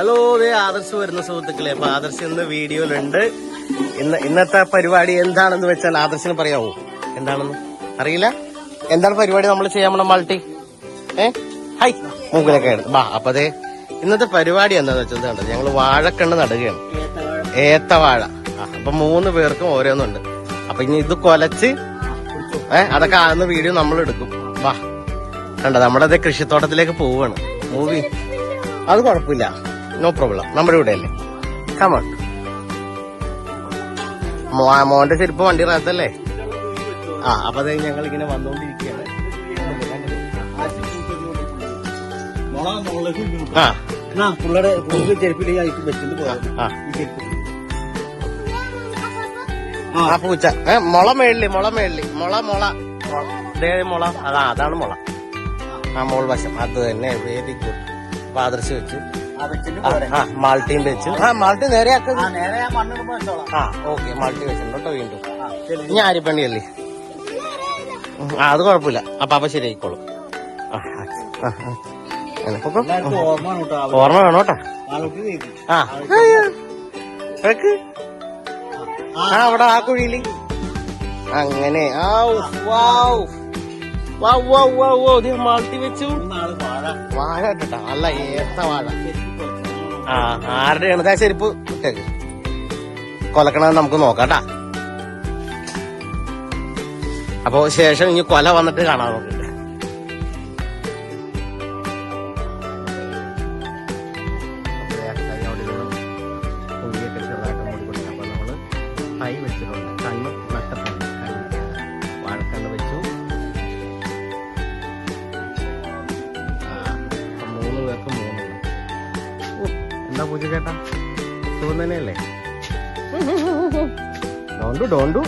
Hello ദേ ആദർശ് വരുന്ന സുഹൃത്തുക്കളെ. അപ്പൊ ആദർശ് ഇന്ന് വീഡിയോയിലുണ്ട്. ഇന്ന് ഇന്നത്തെ പരിപാടി എന്താണെന്ന് വെച്ചാൽ ആദർശിന് പറയാവോ? എന്താണെന്ന്? അറിയില്ല? എന്താണ് പരിപാടി നമ്മൾ ചെയ്യാൻ പോണ മൾട്ടി? ഏ? ഹൈ മൂക്കിലൊക്കെ ബാ അപ്പൊ അതെ ഇന്നത്തെ പരിപാടി എന്താന്ന് വെച്ചാൽ കണ്ടത് ഞങ്ങൾ വാഴക്കണ്ണ് നടുകയാണ്. ഏത്തവാഴ. അപ്പൊ മൂന്ന് പേർക്കും ഓരോന്നുണ്ട്. അപ്പൊ ഇനി ഇത് കൊലച്ച് ഏ അതൊക്കെ ആകുന്ന വീഡിയോ നമ്മൾ എടുക്കും. വാ കണ്ട നമ്മുടെ അതേ കൃഷിത്തോട്ടത്തിലേക്ക് പോവാണ്. മൂവി അത് കുഴപ്പമില്ല. നോ പ്രോബ്ലം നമ്മുടെ ഇവിടെ അല്ലേ കമൺ മോന്റെ ചെരുപ്പ് വണ്ടി റാത്തല്ലേ? ആ അപ്പൊ അത് ഞങ്ങൾ ഇങ്ങനെ വന്നുകൊണ്ടിരിക്കുകയാണ് ആ ചെരുപ്പിലേക്ക് വെച്ചിട്ട് ആ ഈ ചെരുപ്പ്. ആ പൂച്ച. ഏ മുള മേളിൽ മുള മേളിൽ. മുള മുള. മുള. അതാ അതാണ് മുള. ആ മോൾ വശം. അത് തന്നെ വേദിക്കും ആദർശ് വെച്ചു. ആ വെച്ച്. ആ, മാൾട്ടി നേരെ ആ ഓക്കെ മാൾട്ടി വെച്ചിട്ടുണ്ട് കേട്ടോ വീണ്ടും. ഞാൻ ആര്യപ്പണിയല്ലേ ഉം, ആ അത് കുഴപ്പമില്ല. അപ്പൊ അപ്പൊ ശരിയായിക്കോളും. ഓർമ്മ വേണോ. ആ. ആ അവിടെ ആ കുഴിയിൽ. അങ്ങനെ. ആ വാവ് വാവ് വാ വാ വാ ദേ മാൾട്ടി വെച്ചു. വാഴ. കേട്ടോ നല്ല ഏത്ത വാഴ. ആ ആരുടെയാണ്? ഇതാ ചെരുപ്പ് ഇട്ടേക്ക് കൊലക്കണത് നമുക്ക് നോക്കാട്ടാ അപ്പൊ ശേഷം ഇനി കൊല വന്നിട്ട് കാണാം നമുക്ക്. എന്താ പൂജ കേട്ടാ? സുഖം തന്നെയല്ലേ? ഡോണ്ടു ഡോണ്ടു